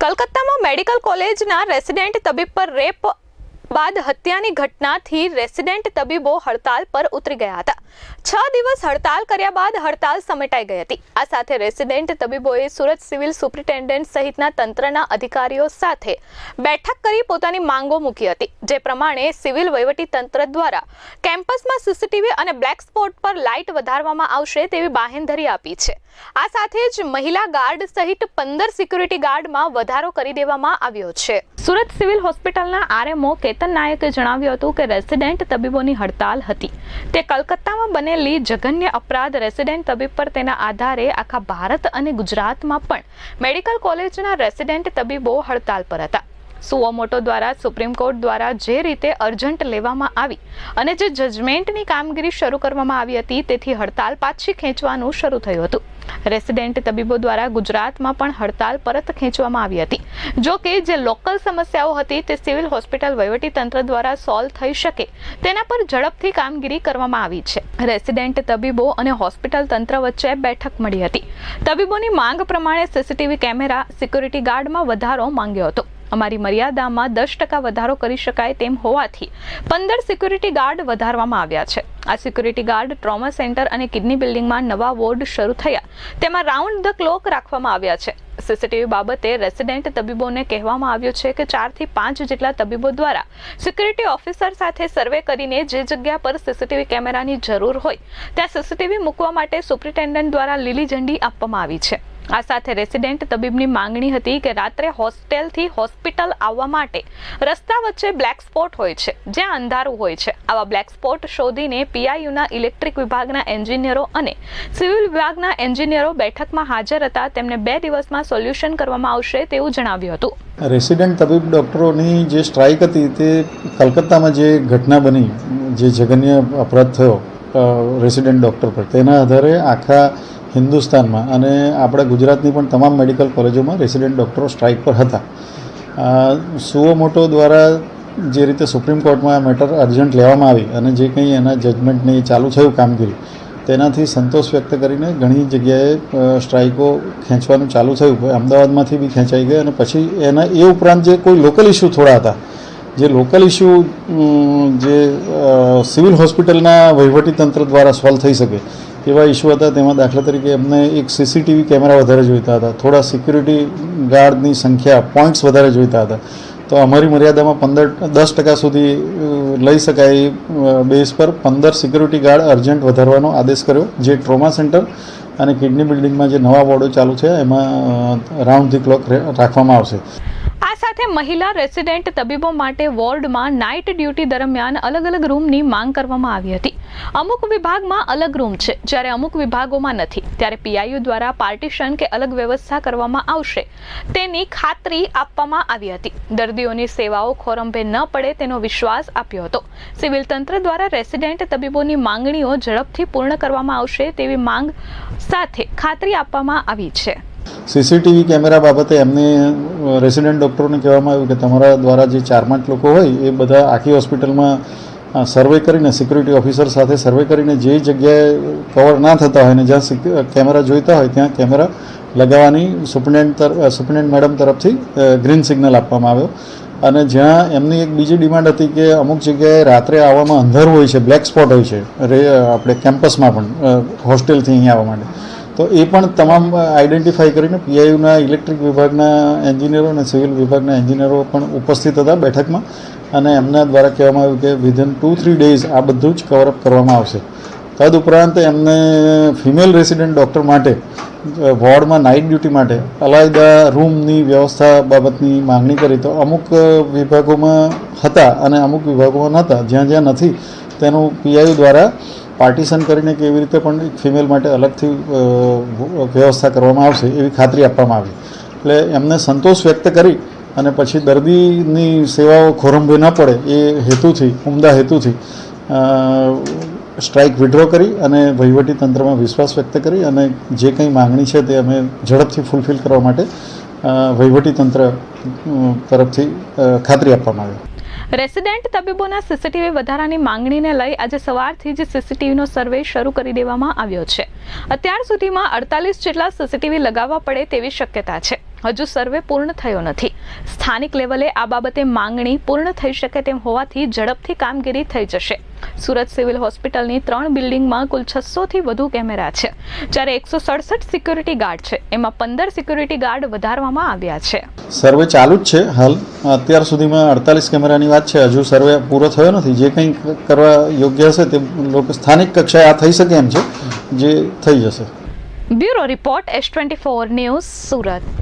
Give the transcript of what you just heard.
કલકત્તામાં medical કોલેજના resident તબીબ પર રેપ બાદ હત્યાની ઘટનાથી રેસિડેન્ટ તબીબો હડતાલ પર ઉતરી ગયા હતા. છ દિવસ હડતાલ કર્યા બાદ હડતાલ સમેટાઈ ગઈ હતી. આ સાથે રેસિડેન્ટ તબીબોએ સુરત સિવિલ સુપ્રિન્ટેન્ડન્ટ સહિતના તંત્રના અધિકારીઓ સાથે બેઠક કરી પોતાની માંગો મૂકી હતી, જે પ્રમાણે સિવિલ વહીવટી તંત્ર દ્વારા કેમ્પસમાં સીસીટીવી અને બ્લેક સ્પોટ પર લાઇટ વધારવામાં આવશે તેવી બાહેંધરી આપી છે. આ સાથે જ મહિલા ગાર્ડ સહિત પંદર સિક્યુરિટી ગાર્ડમાં વધારો કરી દેવામાં આવ્યો છે. સુરત સિવિલ હોસ્પિટલના આરએમઓ કેતન નાયકે જણાવ્યું હતું કે રેસિડેન્ટ તબીબોની હડતાલ હતી. તે કલકત્તામાં બનેલી જઘન્ય અપરાધ રેસિડેન્ટ તબીબ પર તેના આધારે આખા ભારત અને ગુજરાતમાં પણ મેડિકલ કોલેજના રેસિડેન્ટ તબીબો હડતાલ પર હતા. સુઓમોટો દ્વારા સુપ્રીમ કોર્ટ દ્વારા જે રીતે અર્જન્ટ લેવામાં આવી અને જે જજમેન્ટની કામગીરી શરૂ કરવામાં આવી હતી, તેથી હડતાલ પાછી ખેંચવાનું શરૂ થયું હતું. રેસિડેન્ટ તબીબો દ્વારા ગુજરાતમાં પણ હડતાલ પરત ખેંચવામાં આવી હતી. જો કે જે લોકલ સમસ્યાઓ હતી, તે સિવિલ હોસ્પિટલ વહીવટીતંત્ર દ્વારા સોલ્વ થઈ શકે તેના પર ઝડપથી કામગીરી કરવામાં આવી છે. રેસિડેન્ટ તબીબો અને હોસ્પિટલ તંત્ર વચ્ચે બેઠક મળી હતી. તબીબોની માંગ પ્રમાણે સીસીટીવી કેમેરા, સિક્યુરિટી ગાર્ડમાં વધારો માંગ્યો હતો. અમારી મર્યાદામાં દસ ટકા વધારો કરી શકાય તેમ હોવાથી પંદર સિક્યુરિટી ગાર્ડ વધારવામાં આવ્યા છે. આ સિક્યુરિટી ગાર્ડ ટ્રોમા સેન્ટર અને કિડની બિલ્ડિંગમાં નવા વોર્ડ શરૂ થયા. તેમાં રાઉન્ડ ધ ક્લોક રાખવામાં આવ્યા છે. સીસીટીવી બાબતે રેસિડેન્ટ તબીબોને કહેવામાં આવ્યું છે કે ચારથી પાંચ જેટલા તબીબો દ્વારા સિક્યુરિટી ઓફિસર સાથે સર્વે કરીને જે જગ્યા પર સીસીટીવી કેમેરાની જરૂર હોય, ત્યાં સીસીટીવી મૂકવા માટે સુપ્રિન્ટેન્ડન્ટ દ્વારા લીલી ઝંડી આપવામાં આવી છે. આ સાથે રેસિડેન્ટ તબીબની માંગણી હતી કે રાત્રે હોસ્ટેલથી હોસ્પિટલ આવવા માટે રસ્તા વચ્ચે બ્લેક સ્પોટ હોય છે, જ્યાં અંધારું હોય છે. આવા બ્લેક સ્પોટ શોધીને પીઆઈયુના ઇલેક્ટ્રિક વિભાગના એન્જિનિયરો અને સિવિલ વિભાગના એન્જિનિયરો બેઠકમાં હાજર હતા. તેમને બે દિવસમાં સોલ્યુશન કરવામાં આવશે તેવું જણાવ્યું હતું. રેસિડેન્ટ તબીબ ડૉક્ટરોની જે સ્ટ્રાઇક હતી તે કલકત્તામાં જે ઘટના બની, જે જઘન્ય અપરાધ થયો રેસિડેન્ટ ડૉક્ટર પર, તેના આધારે આખા હિન્દુસ્તાનમાં અને આપણા ગુજરાતની પણ તમામ મેડિકલ કોલેજોમાં રેસિડેન્ટ ડૉક્ટરો સ્ટ્રાઇક પર હતા. સુઓ મોટો દ્વારા જે રીતે સુપ્રીમ કોર્ટમાં આ મેટર અર્જન્ટ લેવામાં આવી અને જે કંઈ એના જજમેન્ટની ચાલુ થયું કામગીરી, તેનાથી સંતોષ વ્યક્ત કરીને ઘણી જગ્યાએ સ્ટ્રાઇકો ખેંચવાનું ચાલુ થયું. અમદાવાદમાંથી બી ખેંચાઈ ગઈ અને પછી એના, એ ઉપરાંત જે કોઈ લોકલ ઇસ્યુ થોડા હતા. જે લોકલ ઇસ્યુ જે સિવિલ હોસ્પિટલના વહીવટીતંત્ર દ્વારા સોલ્વ થઈ શકે, એવા ઇસ્યુ હતા. તેમાં દાખલા તરીકે એમને એક સીસીટીવી કેમેરા વધારે જોઈતા હતા. થોડા સિક્યુરિટી ગાર્ડની સંખ્યા પોઈન્ટ્સ વધારે જોઈતા હતા. તો અમારી મર્યાદામાં પંદર, દસ ટકા સુધી લઈ શકાય બેઝ પર પંદર સિક્યુરિટી ગાર્ડ અર્જન્ટ વધારવાનો આદેશ કર્યો. જે ટ્રોમા સેન્ટર અને કિડની બિલ્ડિંગમાં જે નવા વોર્ડો ચાલુ છે, એમાં રાઉન્ડ ધી ક્લોક રાખવામાં આવશે. સાથે મહિલા રેસિડેન્ટ તબીબો માટે વોર્ડમાં નાઇટ ડ્યુટી દરમિયાન અલગ અલગ રૂમની માંગ કરવામાં આવી હતી. અમુક વિભાગમાં અલગ રૂમ છે, જ્યારે અમુક વિભાગોમાં નથી. ત્યારે પીઆઈયુ દ્વારા પાર્ટીશન કે અલગ વ્યવસ્થા કરવામાં આવશે. તેની ખાતરી આપવામાં આવી હતી. દર્દીઓની સેવાઓ ખોરંભે ન પડે તેનો વિશ્વાસ આપ્યો હતો. સિવિલ તંત્ર દ્વારા રેસિડેન્ટ તબીબોની માંગણીઓ ઝડપથી પૂર્ણ કરવામાં આવશે તેવી માંગ સાથે ખાતરી આપવામાં આવી છે. સીસીટીવી કેમેરા બાબતે એમને રેસિડેન્ટ ડૉક્ટરોને કહેવામાં આવ્યું કે તમારા દ્વારા જે ચાર પાંચ લોકો હોય, એ બધા આખી હોસ્પિટલમાં સર્વે કરીને, સિક્યુરિટી ઓફિસર સાથે સર્વે કરીને જે જગ્યાએ કવર ના થતા હોય ને જ્યાં કેમેરા જોઈતા હોય, ત્યાં કેમેરા લગાવવાની સુપ્રિન્ટેન્ટ સુપ્રિન્ટેન્ટ મેડમ તરફથી ગ્રીન સિગ્નલ આપવામાં આવ્યો. અને જ્યાં એમની એક બીજી ડિમાન્ડ હતી કે અમુક જગ્યાએ રાત્રે આવવામાં અંધારું હોય છે, બ્લેક સ્પોટ હોય છે, રે આપણે કેમ્પસમાં પણ હોસ્ટેલથી અહીંયા આવવા માટે. તો એ પણ તમામ આઈડેન્ટિફાઈ કરીને પીઆઈયુના ઇલેક્ટ્રિક વિભાગના એન્જિનિયરો અને સિવિલ વિભાગના એન્જિનિયરો પણ ઉપસ્થિત હતા બેઠકમાં. અને એમના દ્વારા કહેવામાં આવ્યું કે વિધિન ટુ થ્રી ડેઝ આ બધું જ કવરઅપ કરવામાં આવશે. તદુપરાંત એમને ફિમેલ રેસિડેન્ટ ડૉક્ટર માટે વોર્ડમાં નાઇટ ડ્યુટી માટે અલાયદા રૂમની વ્યવસ્થા બાબતની માંગણી કરી. તો અમુક વિભાગોમાં હતા અને અમુક વિભાગોમાં નહોતા. જ્યાં જ્યાં નથી, તેનું પીઆઈયુ દ્વારા પાર્ટીશન કરીને કેવી રીતે પણ ફિમેલ માટે અલગથી વ્યવસ્થા કરવામાં આવશે એવી ખાતરી આપવામાં આવી. એટલે એમને સંતોષ વ્યક્ત કરી અને પછી દર્દીની સેવાઓ ખોરંભે ન પડે એ હેતુથી, ઉમદા હેતુથી સ્ટ્રાઇક વિડ્રો કરી અને વહીવટી તંત્રમાં વિશ્વાસ વ્યક્ત કરી અને જે કંઈ માંગણી છે તે અમે ઝડપથી ફૂલફિલ કરવા માટે વહીવટી તંત્ર તરફથી ખાતરી આપવામાં આવી. રેસિડેન્ટ તબીબોના સીસીટીવી વધારાની માંગણીને લઈ આજે સવારથી જ સીસીટીવીનો સર્વે શરૂ કરી દેવામાં આવ્યો છે. અત્યાર સુધીમાં અડતાલીસ જેટલા સીસીટીવી લગાવવા પડે તેવી શક્યતા છે. હજુ સર્વે પૂર્ણ થયો નથી. સ્થાનિક લેવલે આ બાબતે માંગણી પૂર્ણ થઈ શકે તેમ હોવાથી ઝડપથી કામગીરી થઈ જશે. સુરત સિવિલ હોસ્પિટલની ત્રણ બિલ્ડિંગમાં કુલ છસોથી વધુ કેમેરા છે જ્યારે એકસો સડસઠ સિક્યુરિટી ગાર્ડ છે. એમાં પંદર સિક્યુરિટી ગાર્ડ વધારવામાં આવ્યા છે. સર્વે ચાલુ જ છે હાલ. અત્યાર સુધીમાં અડતાલીસ કેમેરાની વાત છે. હજુ સર્વે પૂરો થયો નથી. જે કંઈ કરવા યોગ્ય હશે તે લોકો સ્થાનિક કક્ષાએ આ થઈ શકે એમ છે જે થઈ જશે. Bureau report S twenty four news Surat.